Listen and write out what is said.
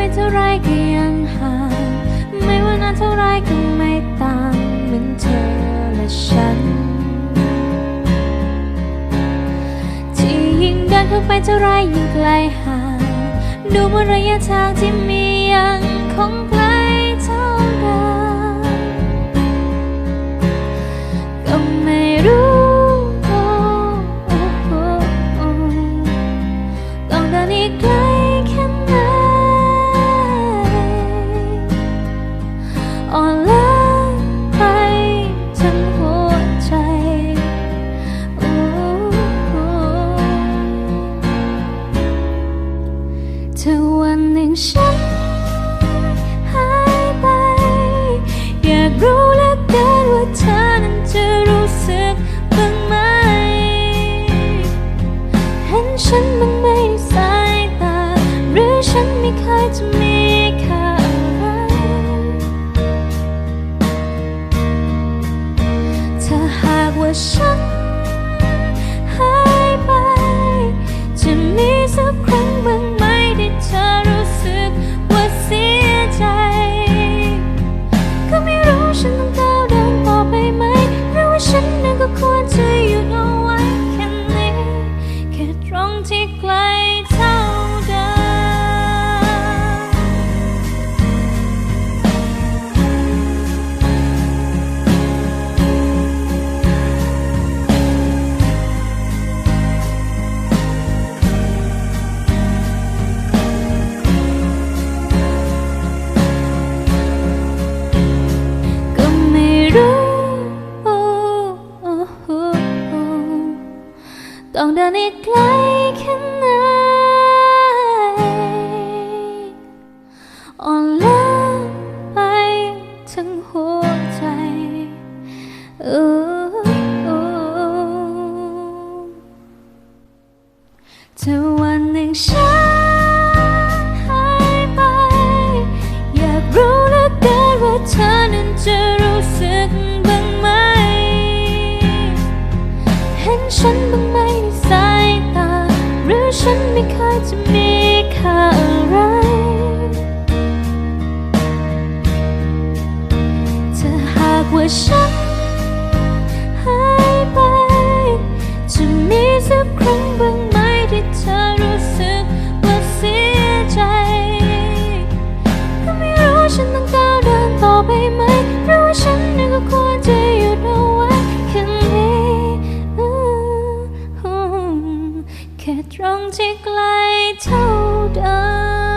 ไปเท่าไรก็ยังห่างไม่ว่านานเท่าไรก็ไม่ต่างเหมือนเธอและฉัน ที่ยิ่งเดินเข้าไปเท่าไรยิ่งไกลห่างดูเมือนระยะทางที่มียังคง วั ต้องเดินอีกไกลแค่ไหนอ่อนล้าไปทั้งหัวใจเออถ้าวันหนึ่งฉันหายไป อยากรู้เหลือเกินว่าเธอนั้นจะ ห็นฉันบ้างไหมในสายตา หรือฉันไม่เคยจะมีค่าอะไร ที่ไกลเท่าเดิม